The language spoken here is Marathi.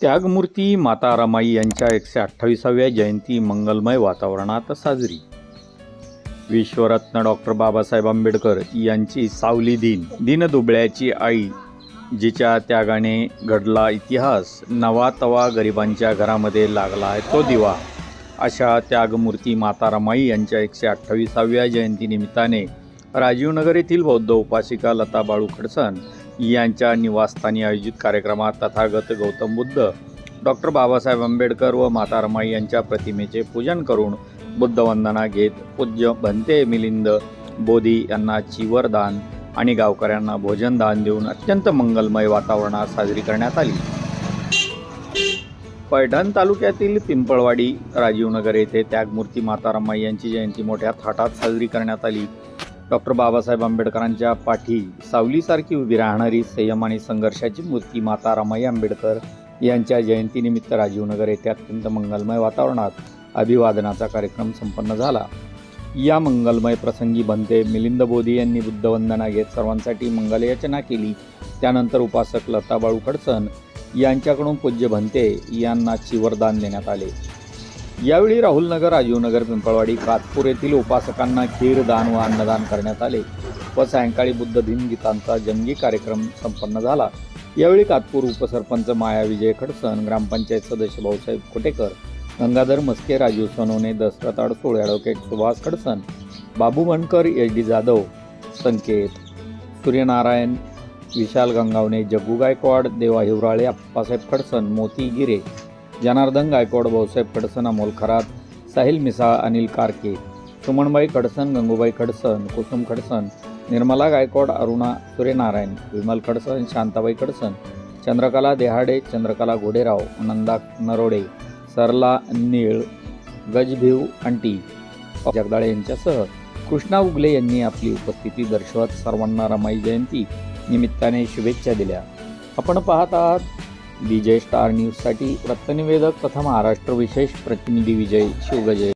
त्यागमूर्ती माता रमाई यांच्या एकशे अठ्ठावीसाव्या जयंती मंगलमय वातावरणात साजरी. विश्वरत्न डॉक्टर बाबासाहेब आंबेडकर यांची सावली दिन दिनदुबळ्याची आई जिच्या त्यागाने घडला इतिहास नवा तवा गरिबांच्या घरामध्ये लागला आहे तो दिवा. अशा त्यागमूर्ती माता रमाई यांच्या एकशे अठ्ठावीसाव्या जयंतीनिमित्ताने राजीवनगर येथील बौद्ध उपासिका लता बाळू खडसन यांच्या निवासस्थानी आयोजित कार्यक्रमात तथागत गौतम बुद्ध डॉक्टर बाबासाहेब आंबेडकर व माता रमाई यांच्या प्रतिमेचे पूजन करून बुद्धवंदना घेत पूज्य भंते मिलिंद बोधी यांना चिवरदान आणि गावकऱ्यांना भोजनदान देऊन अत्यंत मंगलमय वातावरणात साजरी करण्यात आली. पैठण तालुक्यातील पिंपळवाडी राजीवनगर येथे त्यागमूर्ती माता रमाई यांची जयंती मोठ्या थाटात साजरी करण्यात आली. डॉक्टर बाबासाहेब आंबेडकरांच्या पाठी सावलीसारखी उभी राहणारी संयम आणि संघर्षाची मूर्ती माता रमाई आंबेडकर यांच्या जयंतीनिमित्त राजीवनगर येथे अत्यंत मंगलमय वातावरणात अभिवादनाचा कार्यक्रम संपन्न झाला. या मंगलमय प्रसंगी बनते मिलिंद बोधी यांनी बुद्धवंदना घेत सर्वांसाठी मंगलयाचना केली. त्यानंतर उपासक लता बाळू खडसन यांच्याकडून पूज्य भंते यांना चिवरदान देण्यात आले. यावेळी राहुलनगर राजीवनगर पिंपळवाडी कातपूर येथील उपासकांना खीर दान व अन्नदान करण्यात आले व सायंकाळी बुद्ध दिन गीतांचा जंगी कार्यक्रम संपन्न झाला. यावेळी कातपूर उपसरपंच माया विजय खडसन ग्रामपंचायत सदस्य Bhausaheb Khotekar Gangadhar Maske Rajiv Sonawane Dashrath Adsul advocate Subhash Khadsan Babu Mankar H D Jadhav Sanket Suryanarayan Vishal Gangawane Jaggu Gaikwad Deva Hiwrale Appasaheb खडसन मोती गिरे जनार्दन गायकवाड भाऊसाहेब खडसन अमोल खरात साहिल मिसाळ अनिल कारके सुमनबाई खडसन गंगूबाई खडसन कुसुम खडसन निर्मला गायकवाड अरुणा सूर्यनारायण विमल खडसन शांताबाई खडसन चंद्रकला देहाडे चंद्रकला घोडेराव नंदा नरोडे सरला नीळ गजभिव अंटी जगदाळे यांच्यासह कृष्णा उगले यांनी आपली उपस्थिती दर्शवत सर्वांना रमाई जयंती निमित्ताने शुभेच्छा दिल्या. आपण पाहत आहात विजय स्टार न्यूजसाठी वृत्तनिवेदक तथा महाराष्ट्र विशेष प्रतिनिधी विजय शिवगजय